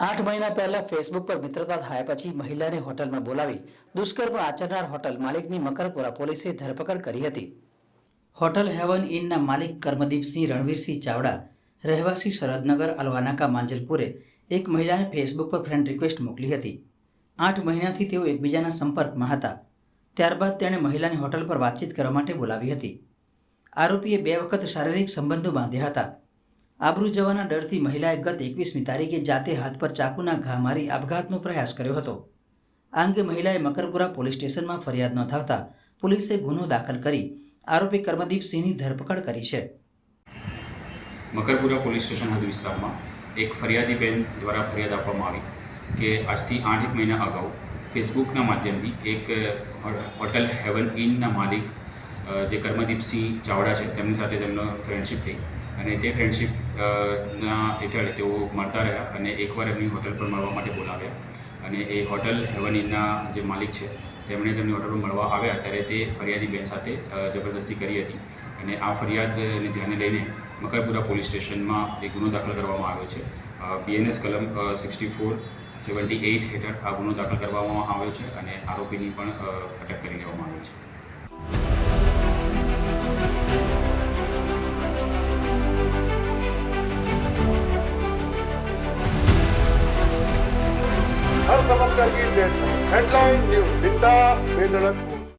આઠ મહિના પહેલા ફેસબુક પર મિત્રતા થયા પછી મહિલાને હોટલમાં બોલાવી દુષ્કર્મ આચરનાર હોટલ માલિકની મકરપુરા પોલીસે ધરપકડ કરી હતી. હોટલ હેવન ઇનના માલિક કર્મદીપસિંહ રણવીરસિંહ ચાવડા, રહેવાસી શરદનગર, અલવાનાકા, માંજલપુરે એક મહિલાને ફેસબુક પર ફ્રેન્ડ રિક્વેસ્ટ મોકલી હતી. આઠ મહિનાથી તેઓ એકબીજાના સંપર્કમાં હતા. ત્યારબાદ તેણે મહિલાને હોટલ પર વાતચીત કરવા માટે બોલાવી હતી. આરોપીએ બે વખત શારીરિક સંબંધો બાંધ્યા હતા. આબરૂ જવાના ડરથી મહિલાએ ગત એકવીસમી તારીખે જાતે હાથ પર ચાકુના ઘા મારી આપઘાતનો પ્રયાસ કર્યો હતો. આ અંગે મહિલાએ મકરપુરા પોલીસ સ્ટેશનમાં ફરિયાદ નોંધાવતા પોલીસે ગુનો દાખલ કરી આરોપી કર્મદીપસિંહની ધરપકડ કરી છે. મકરપુરા પોલીસ સ્ટેશન હદ વિસ્તારમાં એક ફરિયાદી બેન દ્વારા ફરિયાદ આપવામાં આવી કે આજથી આઠ એક મહિના અગાઉ ફેસબુકના માધ્યમથી એક હોટલ હેવન ઇનના માલિક જે કર્મદીપસિંહ ચાવડા છે, તેમની સાથે તેમનો ફ્રેન્ડશિપ થઈ. અને તે ફ્રેન્ડશિપ ના હેઠળ તેઓ મળતા રહ્યા અને એકવાર એમની હોટલ પર મળવા માટે બોલાવ્યા. અને એ હોટલ હેવન ઇનના જે માલિક છે, તેમણે તેમની હોટલ પર મળવા આવ્યા ત્યારે તે ફરિયાદી બેન સાથે જબરદસ્તી કરી હતી. અને આ ફરિયાદને ધ્યાને લઈને મકરપુરા પોલીસ સ્ટેશનમાં એક ગુનો દાખલ કરવામાં આવ્યો છે. બીએનએસ કલમ સિક્સટી ફોર સેવન્ટી એઇટ હેઠળ આ ગુનો દાખલ કરવામાં આવ્યો છે અને આરોપીની પણ અટક કરી લેવામાં આવી છે. ಸಂಗೀತ ದೇಶ ಹೆಡ್ಲೈನ್ ನ್ಯೂಸ್ ಬಿಂದಾಸ್ ಬೇದಳಕ್